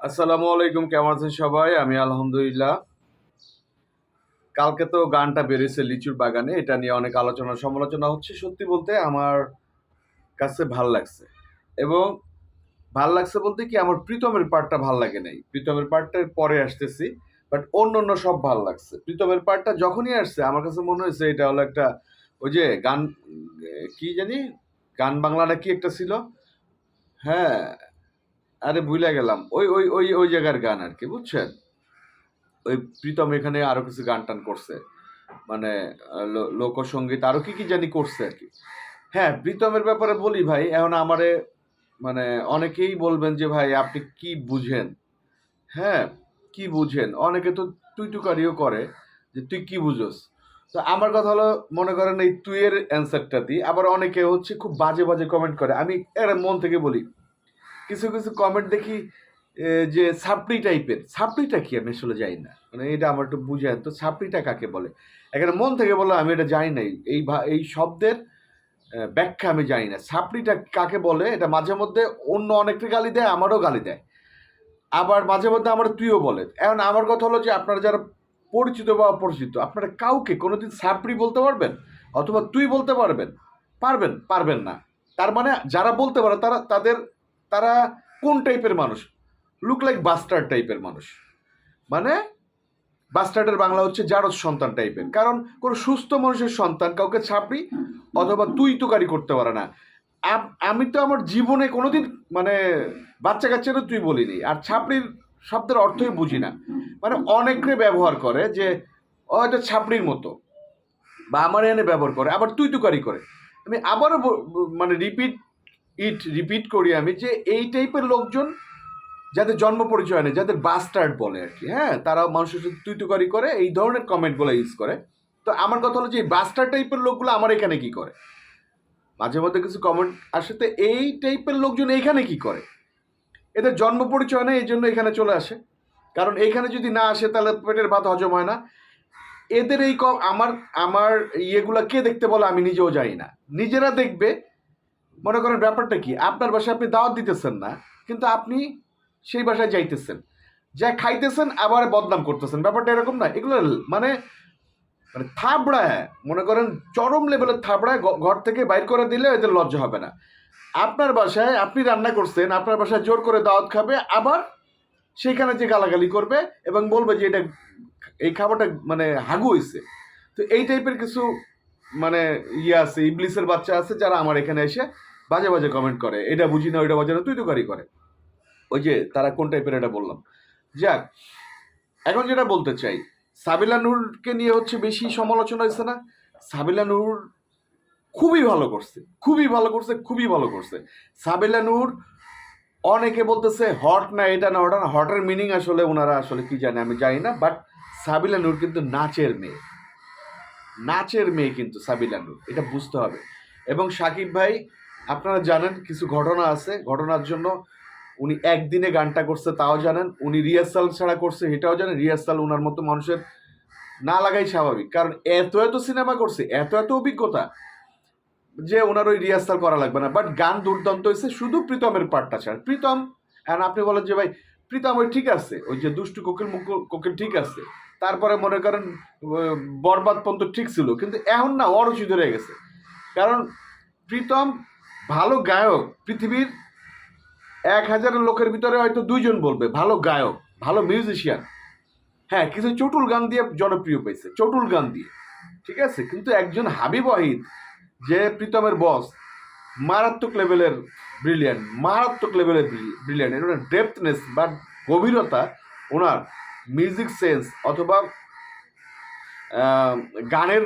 আসসালামু আলাইকুম, কেমন আছেন সবাই? আমি আলহামদুলিল্লাহ। কালকে তো গানটা বেরিয়েছে লিচুর বাগানে, এটা নিয়ে অনেক আলোচনা সমালোচনা হচ্ছে। সত্যি বলতে আমার কাছে ভালো লাগছে। এবং ভালো লাগছে বলতে কি, আমার প্রীতমের পার্টটা ভালো লাগে নাই। প্রীতমের পার্টটার পরে আসতেছি বাট অন্য অন্য সব ভালো লাগছে। প্রীতমের পার্টটা যখনই আসছে, আমার কাছে মনে হয়েছে এটা হলো একটা ওই যে গান কি জানি? গান বাংলাটা কি একটা ছিল? হ্যাঁ আরে ভুলে গেলাম। ওই ওই ওই ওই জায়গার গান আর কি, বুঝছেন? ওই প্রীতম এখানে আরও কিছু গান টান করছে। মানে লোকসঙ্গীত আরও কি কি জানি করছে আর কি। হ্যাঁ প্রীতমের ব্যাপারে বলি ভাই, এখন আমারে মানে অনেকেই বলবেন যে ভাই, আপনি কি বুঝেন? হ্যাঁ কি বুঝেন? অনেকে তো তুই টুকারিও করে যে তুই কি বুঝোস? তো আমার কথা হলো, মনে করেন এই তুইয়ের অ্যান্সারটা দিই আবার অনেকে হচ্ছে খুব বাজে বাজে কমেন্ট করে। আমি এর মন থেকে বলি কিছু কিছু কমেন্ট দেখি যে ছাপড়ি টাইপের ছাপড়িটা কি? আমি আসলে জানি না। মানে এটা আমার একটু বুঝে তো ছাপড়িটা কাকে বলে? এখানে মন থেকে বলল আমি এটা জানি না এই এই শব্দের ব্যাখ্যা আমি জানি না। ছাপড়িটা কাকে বলে? এটা মাঝে মধ্যে অন্য অনেকটা গালি দেয়, আমারও গালি দেয়। আবার মাঝে মধ্যে আমার তুইও বলে। এখন আমার কথা হলো যে, আপনারা যারা পরিচিত বা অপরিচিত, আপনারা কাউকে কোনোদিন ছাপড়ি বলতে পারবেন? অথবা তুই বলতে পারবেন? পারবেন? পারবেন না। তার মানে যারা বলতে পারে, তারা তাদের তারা কোন টাইপের মানুষ? লুক লাইক বাস্টার টাইপের মানুষ। মানে বাস্টার্ডের বাংলা হচ্ছে জারজ সন্তান টাইপের কারণ কোনো সুস্থ মানুষের সন্তান কাউকে ছাপড়ি, অথবা তুই তুকারি করতে পারে না। আমি তো আমার জীবনে কোনোদিন মানে বাচ্চা কাচ্চারও তুই বলিনি। আর ছাপড়ির শব্দের অর্থই বুঝি না। মানে অনেকে ব্যবহার করে যে, ও এটা ছাপড়ির মতো, বা আমার এনে ব্যবহার করে, আবার তুই তুকারি করে। আমি আবারও মানে রিপিট ইট রিপিট করি আমি যে এই টাইপের লোকজন যাদের জন্ম পরিচয় নেই যাদের বাস্টার্ড বলে আর কি হ্যাঁ? তারা মানুষের সাথে তুই তুকারি করে, এই ধরনের কমেন্টগুলো ইউজ করে। তো আমার কথা হলো যে এই বাস্টার টাইপের লোকগুলো আমার এখানে কি করে? মাঝে মধ্যে কিছু কমেন্ট আসে, তো এই টাইপের লোকজন এইখানে কি করে? এদের জন্ম পরিচয় নেই এই জন্য এখানে চলে আসে। কারণ এইখানে যদি না আসে, তাহলে পেটের ভাত হজম হয় না। এদের এই আমার আমার ইয়েগুলা কে দেখতে বলে আমি নিজেও জানি না। নিজেরা দেখবে মনে করেন ব্যাপারটা কি? আপনার বাসায় আপনি দাওয়াত দিতেছেন না, কিন্তু আপনি সেই বাসায় যাইতেছেন। যা খাইতেছেন, আবার বদনাম করতেছেন। ব্যাপারটা এরকম না। এগুলো মানে মানে থাবড়ায়, মনে করেন চরম লেভেলের থাবড়ায় ঘর থেকে বাইর করে দিলে এদের লজ্জা হবে না। আপনার বাসায় আপনি রান্না করছেন, আপনার বাসায় জোর করে দাওয়াত খাবে, আবার সেইখানে যে গালাগালি করবে এবং বলবে যে এটা এই খাবারটা মানে হাগু হয়েছে তো এই টাইপের কিছু মানে ইয়ে আছে, ইবলিসের বাচ্চা আছে যারা আমার এখানে এসে বাজে বাজে কমেন্ট করে, এটা বুঝি না, ওইটা বাজে না, তুই তো গাড়ি করে। ওই যে তারা কোন টাইপের এটা বললাম। যাক, এখন যেটা বলতে চাই, সাবিলা নূরকে নিয়ে হচ্ছে বেশি সমালোচনা হয়েছে না। সাবিলা নূর খুবই ভালো করছে, খুবই ভালো করছে, খুবই ভালো করছে। সাবিলা নূর অনেকে বলতেছে, হট না, এটা না, ওটা না। হটের মিনিং আসলে ওনারা আসলে কি জানে, আমি জানি না বাট সাবিলা নূর কিন্তু নাচের মেয়ে। নাচের মেয়ে কিন্তু সাবিলা নূর, এটা বুঝতে হবে। এবং সাকিব ভাই আপনারা জানেন কিছু ঘটনা আছে, ঘটনার জন্য উনি একদিনে গানটা করছে, তাও জানেন। উনি রিহার্সাল ছাড়া করছে, এটাও জানেন। রিহার্সাল ওনার মতো মানুষের না লাগাই স্বাভাবিক। কারণ এত এত সিনেমা করছে, এত এত অভিজ্ঞতা যে ওনার ওই রিহার্সাল করা লাগবে না। বাট গান দুর্দান্ত হয়েছে, শুধু প্রীতমের পার্টটা ছাড়া। প্রীতম অ্যান্ড আপনি বলেন যে, ভাই, প্রীতম ওই ঠিক আছে, ওই যে দুষ্টু কোকিল মুখ, কোকিল ঠিক আছে। তারপরে মনে করেন বরবাদ পর্যন্ত ঠিক ছিল। কিন্তু এখন না, অরুচি ধরে গেছে। কারণ প্রীতম ভালো গায়ক পৃথিবীর এক হাজারের লোকের ভিতরে হয়তো দুইজন বলবে, ভালো গায়ক, ভালো মিউজিশিয়ান হ্যাঁ কিছু চটুল গান দিয়ে জনপ্রিয় পেয়েছে, চটুল গান দিয়ে। ঠিক আছে? কিন্তু একজন হাবিব ওয়াহিদ, যে প্রীতমের বস মারাত্মক লেভেলের ব্রিলিয়ান্ট মারাত্মক লেভেলের ব্রিলিয়ান্ট এর ডেপথনেস বা গভীরতা ওনার মিউজিক সেন্স অথবা গানের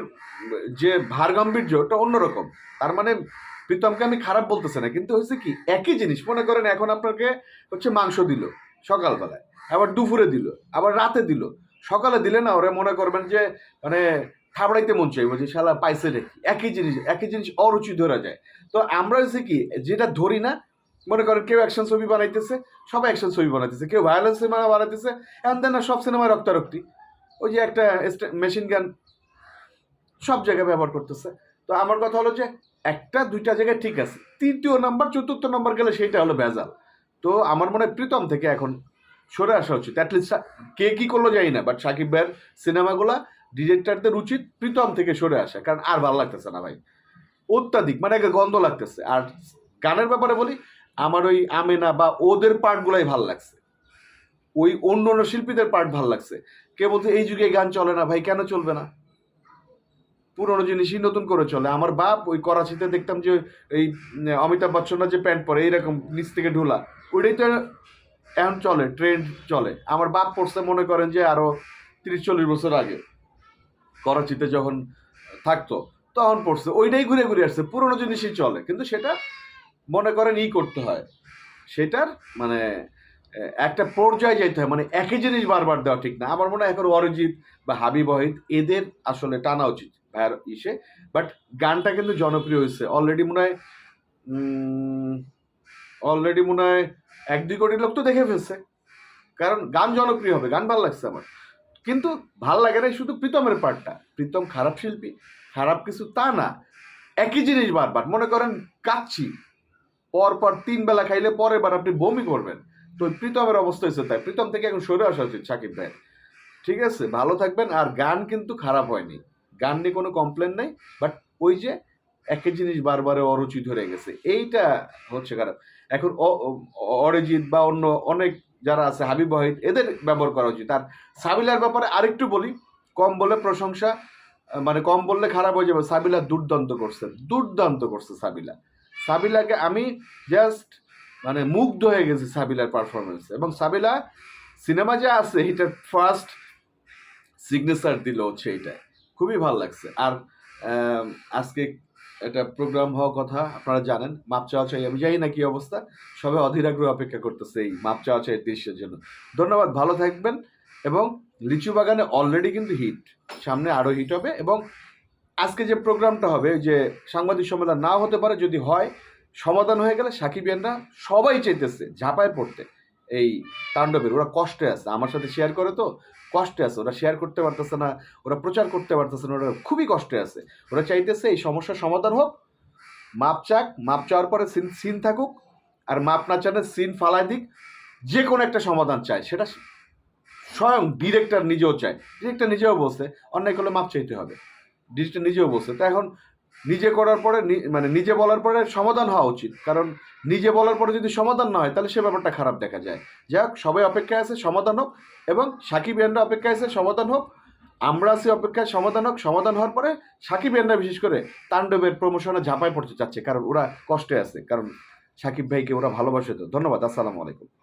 যে ভারগাম্ভীর্য, ওটা অন্যরকম। তার মানে প্রীতমকে আমি খারাপ বলতেছে না, কিন্তু হচ্ছে কি, একই জিনিস, মনে করেন এখন আপনাকে হচ্ছে মাংস দিল সকালবেলায়, আবার দুপুরে দিল, আবার রাতে দিল, সকালে দিলে না ওরা মনে করবেন যে মানে থাবড়াইতে মন চাইব যে, শালা পাইছে রে একই জিনিস একই জিনিস অরুচি ধরা যায়। তো আমরা হচ্ছে কি, যেটা ধরি না, মনে করেন কেউ অ্যাকশন ছবি বানাইতেছে, সবাই অ্যাকশন ছবি বানাইতেছে, কেউ ভায়োলেন্স সিনেমা বানাইতেছে এমন দেন না সব সিনেমায় রক্তারক্তি। ওই যে একটা মেশিন গান সব জায়গায় ব্যবহার করতেছে। তো আমার কথা হলো যে একটা, দুইটা জায়গায় ঠিক আছে। তৃতীয় নাম্বার, চতুর্থ নাম্বার গেলে সেইটা হলো ভেজাল। তো আমার মনে হয় প্রীতম থেকে এখন সরে আসা উচিত। অ্যাটলিস্ট কে কী করল জানি না বাট সাকিব ভাইয়ের সিনেমাগুলা ডিরেক্টরদের উচিত প্রীতম থেকে সরে আসা, কারণ আর ভালো লাগতেছে না ভাই। অত্যাধিক মানে একটা গন্ধ লাগতেছে। আর গানের ব্যাপারে বলি, আমার ওই আমেনা বা ওদের পার্টগুলাই ভালো লাগছে। ওই অন্য অন্য শিল্পীদের পার্ট ভালো লাগছে। কে বলছে, এই যুগে গান চলে না ভাই, কেন চলবে না? পুরোনো জিনিসই নতুন করে চলে। আমার বাপ ওই করাচিতে দেখতাম যে এই অমিতাভ বচ্চনরা যে প্যান্ট পরে, এইরকম নিচ থেকে ঢোলা। ওইটাই তো এখন চলে ট্রেন্ড চলে। আমার বাপ পড়ছে মনে করেন যে আরও তিরিশ চল্লিশ বছর আগে। করাচিতে যখন থাকতো, তখন পড়ছে। ওইটাই ঘুরে ঘুরে আসছে, পুরোনো জিনিসই চলে। কিন্তু সেটা মনে করেন ই করতে হয়। সেটার মানে একটা পর্যায়ে যাইতে হয়। মানে একই জিনিস বারবার দেওয়া ঠিক না। আমার মনে হয় এখন অরিজিৎ বা হাবিব ওয়াহিদ, এদের আসলে টানা উচিত। ভাইয়ার ইসে। বাট গানটা কিন্তু জনপ্রিয় হয়েছে। অলরেডি মনে হয় অলরেডি মনে হয় এক দুই কোটি লোক তো দেখে ফেলছে। কারণ গান জনপ্রিয় হবে, গান ভালো লাগছে আমার। কিন্তু ভালো লাগে না শুধু প্রীতমের পার্টটা প্রীতম খারাপ শিল্পী, খারাপ কিছু তা না। একই জিনিস বারবার। মনে করেন কাচ্ছি পর পর তিন বেলা খাইলে পরের বার আপনি বমি করবেন। তো প্রীতমের অবস্থা হয়েছে তাই। প্রীতম থেকে এখন সরে আসা উচিত, সাকিব ভাই ঠিক আছে, ভালো থাকবেন। আর গান কিন্তু খারাপ হয়নি। গান নিয়ে কোনো কমপ্লেন নেই বাট ওই যে একই জিনিস বারবারে অরুচি ধরে গেছে, এইটা হচ্ছে খারাপ। এখন অরিজিৎ বা অন্য অনেক যারা আছে, হাবিব ওয়াহিদ, এদের ব্যবহার করা উচিত। আর সাবিলার ব্যাপারে আরেকটু বলি, কম বলে প্রশংসা মানে কম বললে খারাপ হয়ে যাবে, সাবিলা দুর্দান্ত করছে দুর্দান্ত করছে সাবিলা। সাবিলাকে আমি জাস্ট মানে মুগ্ধ হয়ে গেছি সাবিলার পারফরমেন্স এবং সাবিলা সিনেমা যে আছে এটা ফার্স্ট সিগনেচার দিল হচ্ছে এইটাই খুবই ভালো লাগছে। আর আজকে একটা প্রোগ্রাম হওয়ার কথা আপনারা জানেন, মাপ চাওয়া চাই, আমি জানি না কি অবস্থা সবাই অধীর আগ্রহ অপেক্ষা করতেছে এই মাপ চাওয়া চাই দৃশ্যের জন্য। ধন্যবাদ, ভালো থাকবেন এবং লিচু বাগানে অলরেডি কিন্তু হিট সামনে আরও হিট হবে এবং আজকে যে প্রোগ্রামটা হবে, যে সাংবাদিক সম্মেলন না হতে পারে, যদি হয়, সমাধান হয়ে গেলে সাকিবিয়ানরা সবাই চাইতেছে ঝাঁপায় পড়তে। এই তাণ্ডবের, ওরা কষ্টে আছে। আমার সাথে শেয়ার করে তো, কষ্টে আছে। ওরা শেয়ার করতে পারতেছে না, ওরা প্রচার করতে পারতেছে না, ওরা খুবই কষ্টে আছে। ওরা চাইতেছে এই সমস্যার সমাধান হোক, মাপ চাক, মাপ চাওয়ার পরে সিন সিন থাকুক, আর মাপ না চানে সিন ফালাই দিক যে কোনো একটা সমাধান চায়। সেটা স্বয়ং ডিরেক্টর নিজেও চায়। ডিরেক্টর নিজেও বলছে, অন্যায় করলে মাপ চাইতে হবে। ডিরেক্টর নিজেও বলছে। তা এখন নিজে করার পরে মানে নিজে বলার পরে সমাধান হওয়া উচিত। কারণ নিজে বলার পরে যদি সমাধান না হয়, তাহলে সে ব্যাপারটা খারাপ দেখা যায়। যাই হোক, সবাই অপেক্ষায় আছে, সমাধান হোক এবং সাকিব ইয়ানরা অপেক্ষায় আছে, সমাধান হোক। আমরা আছি অপেক্ষায়, সমাধান হোক। সমাধান হওয়ার পরে সাকিব ইয়ানরা বিশেষ করে তাণ্ডবের প্রমোশনে ঝাঁপায় পড়তে চাচ্ছে, কারণ ওরা কষ্টে আছে। কারণ সাকিব ভাইকে ওরা ভালোবাসে তো। ধন্যবাদ, আসসালামু আলাইকুম।